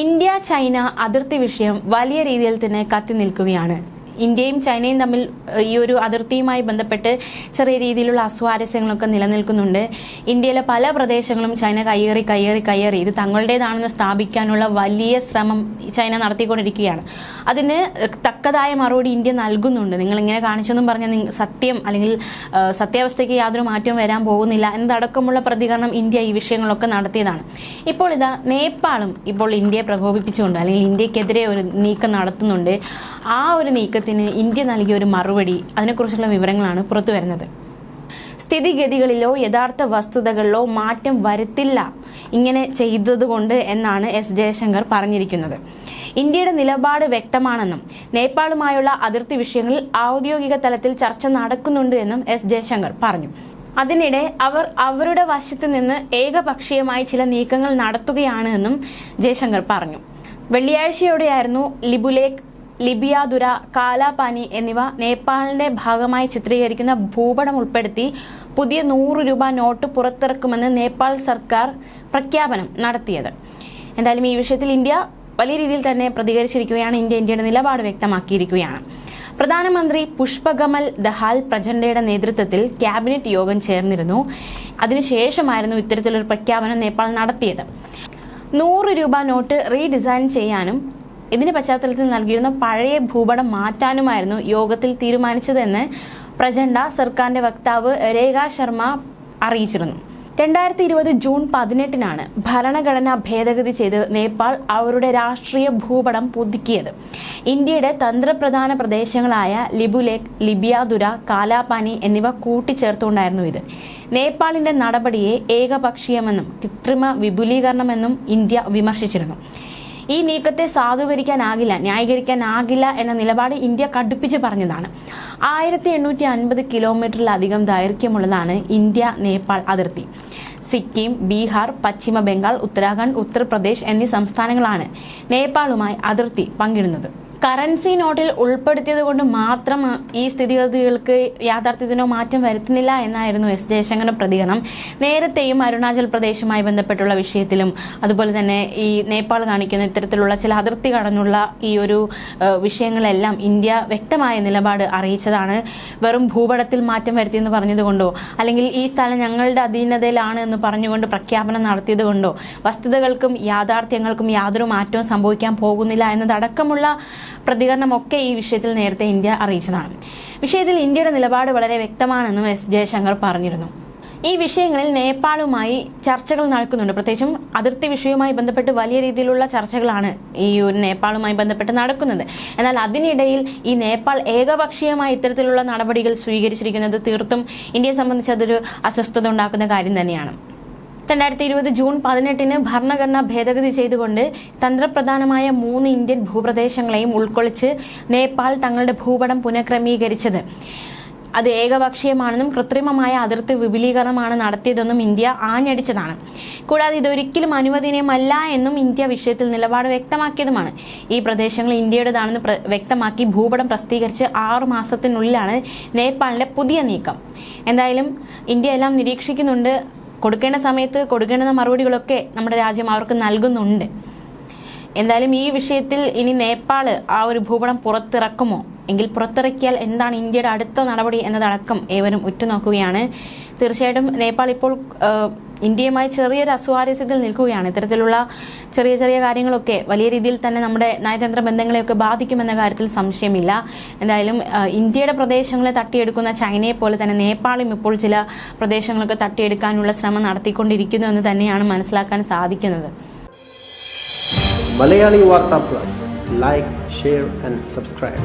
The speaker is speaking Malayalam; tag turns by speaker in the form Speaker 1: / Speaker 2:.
Speaker 1: ഇന്ത്യ ചൈന അതിർത്തി വിഷയം വലിയ രീതിയിൽ തന്നെ കത്തി നിൽക്കുകയാണ്. ഇന്ത്യയും ചൈനയും തമ്മിൽ ഈ ഒരു അതിർത്തിയുമായി ബന്ധപ്പെട്ട് ചെറിയ രീതിയിലുള്ള അസ്വാരസ്യങ്ങളൊക്കെ നിലനിൽക്കുന്നുണ്ട്. ഇന്ത്യയിലെ പല പ്രദേശങ്ങളും ചൈന കയ്യേറി കയ്യേറി കയ്യേറി. ഇത് തങ്ങളുടേതാണെന്ന് സ്ഥാപിക്കാനുള്ള വലിയ ശ്രമം ചൈന നടത്തിക്കൊണ്ടിരിക്കുകയാണ്. അതിന് തക്കതായ മറുപടി ഇന്ത്യ നൽകുന്നുണ്ട്. നിങ്ങൾ ഇങ്ങനെ കാണിച്ചെന്നും പറഞ്ഞാൽ സത്യം അല്ലെങ്കിൽ സത്യാവസ്ഥയ്ക്ക് യാതൊരു മാറ്റവും വരാൻ പോകുന്നില്ല എന്നതടക്കമുള്ള പ്രതികരണം ഇന്ത്യ ഈ വിഷയങ്ങളൊക്കെ നടത്തിയതാണ്. ഇപ്പോൾ ഇതാ നേപ്പാളും ഇപ്പോൾ ഇന്ത്യയെ പ്രകോപിപ്പിച്ചുകൊണ്ട് അല്ലെങ്കിൽ ഇന്ത്യക്കെതിരെ ഒരു നീക്കം നടത്തുന്നുണ്ട്. ആ ഒരു നീക്കത്തിന് ഇന്ത്യ നൽകിയ ഒരു മറുപടി അതിനെക്കുറിച്ചുള്ള വിവരങ്ങളാണ് പുറത്തു വരുന്നത്. സ്ഥിതിഗതികളിലോ യഥാർത്ഥ വസ്തുതകളിലോ മാറ്റം വരുത്തില്ല ഇങ്ങനെ ചെയ്തതുകൊണ്ട് എന്നാണ് എസ് ജയശങ്കർ പറഞ്ഞിരിക്കുന്നത്. ഇന്ത്യയുടെ നിലപാട് വ്യക്തമാണെന്നും നേപ്പാളുമായുള്ള അതിർത്തി വിഷയങ്ങളിൽ ഔദ്യോഗിക തലത്തിൽ ചർച്ച നടക്കുന്നുണ്ട് എന്നും എസ് ജയശങ്കർ പറഞ്ഞു. അതിനിടെ അവർ അവരുടെ വശത്ത് നിന്ന് ഏകപക്ഷീയമായി ചില നീക്കങ്ങൾ നടത്തുകയാണ് എന്നും ജയശങ്കർ പറഞ്ഞു. വെള്ളിയാഴ്ചയോടെയായിരുന്നു ലിബുലേഖ് ലിബിയാദുര കാലാപാനി എന്നിവ നേപ്പാളിന്റെ ഭാഗമായി ചിത്രീകരിക്കുന്ന ഭൂപടം ഉൾപ്പെടുത്തി പുതിയ നൂറ് രൂപ നോട്ട് പുറത്തിറക്കുമെന്ന് നേപ്പാൾ സർക്കാർ പ്രഖ്യാപനം നടത്തിയത്. എന്തായാലും ഈ വിഷയത്തിൽ ഇന്ത്യ വലിയ രീതിയിൽ തന്നെ പ്രതികരിച്ചിരിക്കുകയാണ്. ഇന്ത്യ ഇന്ത്യയുടെ നിലപാട് വ്യക്തമാക്കിയിരിക്കുകയാണ്. പ്രധാനമന്ത്രി പുഷ്പകമൽ ദഹാൽ പ്രചണ്ഡയുടെ നേതൃത്വത്തിൽ ക്യാബിനറ്റ് യോഗം ചേർന്നിരുന്നു. അതിനുശേഷമായിരുന്നു ഇത്തരത്തിലൊരു പ്രഖ്യാപനം നേപ്പാൾ നടത്തിയത്. നൂറ് രൂപ നോട്ട് റീഡിസൈൻ ചെയ്യാനും ഇതിന്റെ പശ്ചാത്തലത്തിൽ നൽകിയിരുന്ന പഴയ ഭൂപടം മാറ്റാനുമായിരുന്നു യോഗത്തിൽ തീരുമാനിച്ചതെന്ന് പ്രചണ്ഡ സർക്കാരിന്റെ വക്താവ് രേഖ ശർമ്മ അറിയിച്ചിരുന്നു. രണ്ടായിരത്തി ഇരുപത് ജൂൺ പതിനെട്ടിനാണ് ഭരണഘടന ഭേദഗതി ചെയ്ത് നേപ്പാൾ അവരുടെ രാഷ്ട്രീയ ഭൂപടം പുതുക്കിയത്. ഇന്ത്യയുടെ തന്ത്രപ്രധാന പ്രദേശങ്ങളായ ലിബുലേക് ലിബിയാദുര കാലാപാനി എന്നിവ കൂട്ടിച്ചേർത്തുകൊണ്ടായിരുന്നു ഇത്. നേപ്പാളിന്റെ നടപടിയെ ഏകപക്ഷീയമെന്നും കൃത്രിമ വിപുലീകരണമെന്നും ഇന്ത്യ വിമർശിച്ചിരുന്നു. ഈ നീക്കത്തെ സാധൂകരിക്കാനാകില്ല ന്യായീകരിക്കാനാകില്ല എന്ന നിലപാട് ഇന്ത്യ കടുപ്പിച്ച് പറഞ്ഞതാണ്. ആയിരത്തി എണ്ണൂറ്റി അൻപത് കിലോമീറ്ററിലധികം ദൈർഘ്യമുള്ളതാണ് ഇന്ത്യ നേപ്പാൾ അതിർത്തി. സിക്കിം ബീഹാർ പശ്ചിമ ബംഗാൾ ഉത്തരാഖണ്ഡ് ഉത്തർപ്രദേശ് എന്നീ സംസ്ഥാനങ്ങളാണ് നേപ്പാളുമായി അതിർത്തി പങ്കിടുന്നത്. കറൻസി നോട്ടിൽ ഉൾപ്പെടുത്തിയത് കൊണ്ട് മാത്രം ഈ സ്ഥിതിഗതികൾക്ക് യാഥാർത്ഥ്യത്തിനോ മാറ്റം വരുത്തുന്നില്ല എന്നായിരുന്നു എസ് ജയശങ്കറിന്റെ പ്രതികരണം. നേരത്തെയും അരുണാചൽ പ്രദേശുമായി ബന്ധപ്പെട്ടുള്ള വിഷയത്തിലും അതുപോലെ തന്നെ ഈ നേപ്പാൾ കാണിക്കുന്ന ഇത്തരത്തിലുള്ള ചില അതിർത്തി കടന്നുള്ള ഈ ഒരു വിഷയങ്ങളെല്ലാം ഇന്ത്യ വ്യക്തമായ നിലപാട് അറിയിച്ചതാണ്. വെറും ഭൂപടത്തിൽ മാറ്റം വരുത്തിയെന്ന് പറഞ്ഞതുകൊണ്ടോ അല്ലെങ്കിൽ ഈ സ്ഥലം ഞങ്ങളുടെ അധീനതയിലാണ് എന്ന് പറഞ്ഞുകൊണ്ട് പ്രഖ്യാപനം നടത്തിയത് കൊണ്ടോ വസ്തുതകൾക്കും യാഥാർത്ഥ്യങ്ങൾക്കും യാതൊരു മാറ്റവും സംഭവിക്കാൻ പോകുന്നില്ല എന്നതടക്കമുള്ള പ്രതികരണമൊക്കെ ഈ വിഷയത്തിൽ നേരത്തെ ഇന്ത്യ അറിയിച്ചതാണ്. വിഷയത്തിൽ ഇന്ത്യയുടെ നിലപാട് വളരെ വ്യക്തമാണെന്നും എസ് ജയശങ്കർ പറഞ്ഞിരുന്നു. ഈ വിഷയങ്ങളിൽ നേപ്പാളുമായി ചർച്ചകൾ നടക്കുന്നുണ്ട്. പ്രത്യേകിച്ചും അതിർത്തി വിഷയവുമായി ബന്ധപ്പെട്ട് വലിയ രീതിയിലുള്ള ചർച്ചകളാണ് ഈ ഒരു നേപ്പാളുമായി ബന്ധപ്പെട്ട് നടക്കുന്നത്. എന്നാൽ അതിനിടയിൽ ഈ നേപ്പാൾ ഏകപക്ഷീയമായി ഇത്തരത്തിലുള്ള നടപടികൾ സ്വീകരിച്ചിരിക്കുന്നത് തീർത്തും ഇന്ത്യയെ സംബന്ധിച്ച് അതൊരു അസ്വസ്ഥത ഉണ്ടാക്കുന്ന കാര്യം തന്നെയാണ്. രണ്ടായിരത്തി ഇരുപത് ജൂൺ പതിനെട്ടിന് ഭരണഘടന ഭേദഗതി ചെയ്തുകൊണ്ട് തന്ത്രപ്രധാനമായ മൂന്ന് ഇന്ത്യൻ ഭൂപ്രദേശങ്ങളെയും ഉൾക്കൊള്ളിച്ച് നേപ്പാൾ തങ്ങളുടെ ഭൂപടം പുനഃക്രമീകരിച്ചത്. അത് ഏകപക്ഷീയമാണെന്നും കൃത്രിമമായ അതിർത്തി വിപുലീകരണമാണ് നടത്തിയതെന്നും ഇന്ത്യ ആഞ്ഞടിച്ചതാണ്. കൂടാതെ ഇതൊരിക്കലും അനുവദനീയമല്ല എന്നും ഇന്ത്യ വിഷയത്തിൽ നിലപാട് വ്യക്തമാക്കിയതുമാണ്. ഈ പ്രദേശങ്ങൾ ഇന്ത്യയുടേതാണെന്ന് വ്യക്തമാക്കി ഭൂപടം പ്രസിദ്ധീകരിച്ച് ആറു മാസത്തിനുള്ളിലാണ് നേപ്പാളിലെ പുതിയ നീക്കം. എന്തായാലും ഇന്ത്യ എല്ലാം നിരീക്ഷിക്കുന്നുണ്ട്. കൊടുക്കേണ്ട സമയത്ത് കൊടുക്കേണ്ട മറുപടികളൊക്കെ നമ്മുടെ രാജ്യം അവർക്ക് നൽകുന്നുണ്ട്. എന്തായാലും ഈ വിഷയത്തിൽ ഇനി നേപ്പാൾ ആ ഒരു ഭൂപടം പുറത്തിറക്കുമോ? എങ്കിൽ പുറത്തിറക്കിയാൽ എന്താണ് ഇന്ത്യയുടെ അടുത്ത നടപടി എന്നതടക്കം ഏവരും ഉറ്റുനോക്കുകയാണ്. തീർച്ചയായിട്ടും നേപ്പാൾ ഇപ്പോൾ ഇന്ത്യയുമായി ചെറിയൊരു അസ്വാരസ്യത്തിൽ നിൽക്കുകയാണ്. ഇത്തരത്തിലുള്ള ചെറിയ ചെറിയ കാര്യങ്ങളൊക്കെ വലിയ രീതിയിൽ തന്നെ നമ്മുടെ നയതന്ത്ര ബന്ധങ്ങളെയൊക്കെ ബാധിക്കുമെന്ന കാര്യത്തിൽ സംശയമില്ല. എന്തായാലും ഇന്ത്യയുടെ പ്രദേശങ്ങളെ തട്ടിയെടുക്കുന്ന ചൈനയെ പോലെ തന്നെ നേപ്പാളും ഇപ്പോൾ ചില പ്രദേശങ്ങളൊക്കെ തട്ടിയെടുക്കാനുള്ള ശ്രമം നടത്തിക്കൊണ്ടിരിക്കുന്നു എന്ന് തന്നെയാണ് മനസ്സിലാക്കാൻ സാധിക്കുന്നത്.
Speaker 2: മലയാളി വാർത്താ plus. Like share and subscribe